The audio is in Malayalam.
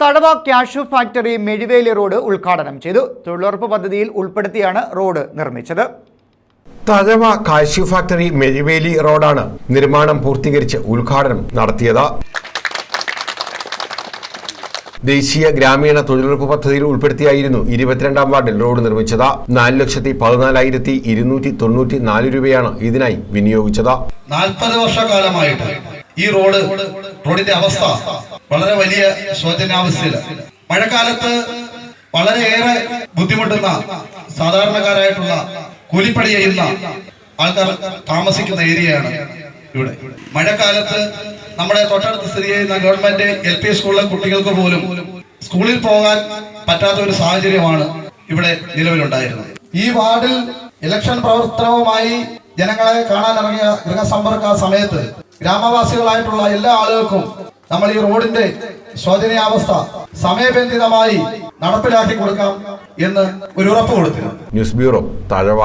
Thazhava cashew factory Mezhuveli road ഉദ്ഘാടനം ചെയ്തു. തൊഴിലുറപ്പ് പദ്ധതിയിൽ ഉൾപ്പെടുത്തിയാണ് റോഡ് നിർമ്മിച്ചത്. തഴവ കാഷ്യു ഫാക്ടറി മെഴുവേലി റോഡാണ് നിർമ്മാണം പൂർത്തീകരിച്ച് ഉദ്ഘാടനം നടത്തിയത്. ദേശീയ ഗ്രാമീണ തൊഴിലുറപ്പ് പദ്ധതിയിൽ ഉൾപ്പെടുത്തിയായിരുന്നു ഇരുപത്തിരണ്ടാം വാർഡിൽ റോഡ് നിർമ്മിച്ചത്. നാല് ലക്ഷത്തി പതിനാലായിരത്തി ഇരുന്നൂറ്റി തൊണ്ണൂറ്റി നാല് രൂപയാണ് ഇതിനായി വിനിയോഗിച്ചത്. നാൽപ്പത് വർഷക്കാലമായിട്ട് ഈ റോഡ് റോഡിന്റെ അവസ്ഥ വളരെ വലിയ ശോചനാവസ്ഥയിലാണ് മഴക്കാലത്ത് വളരെയേറെ ബുദ്ധിമുട്ടുന്ന സാധാരണക്കാരായിട്ടുള്ള കൂലിപ്പണി ചെയ്യുന്ന ആൾക്കാർ താമസിക്കുന്ന ഏരിയയാണ് ഇവിടെ. മഴക്കാലത്ത് നമ്മുടെ തൊട്ടടുത്ത് സ്ഥിതി ചെയ്യുന്ന ഗവൺമെന്റ് എൽ പി സ്കൂളിലെ കുട്ടികൾക്ക് പോലും സ്കൂളിൽ പോകാൻ പറ്റാത്ത ഒരു സാഹചര്യമാണ് ഇവിടെ നിലവിലുണ്ടായിരുന്നത്. ഈ വാർഡിൽ ഇലക്ഷൻ പ്രവർത്തനവുമായി ജനങ്ങളെ കാണാനിറങ്ങിയ ഗൃഹസമ്പർക്ക സമയത്ത് ഗ്രാമവാസികളായിട്ടുള്ള എല്ലാ ആളുകൾക്കും നമ്മൾ ഈ റോഡിന്റെ ശോചനീയാവസ്ഥ സമയബന്ധിതമായി നടപ്പിലാക്കി കൊടുക്കാം എന്ന് ഒരു ഉറപ്പ് കൊടുത്തിരുന്നു ന്യൂസ് ബ്യൂറോ തഴവ.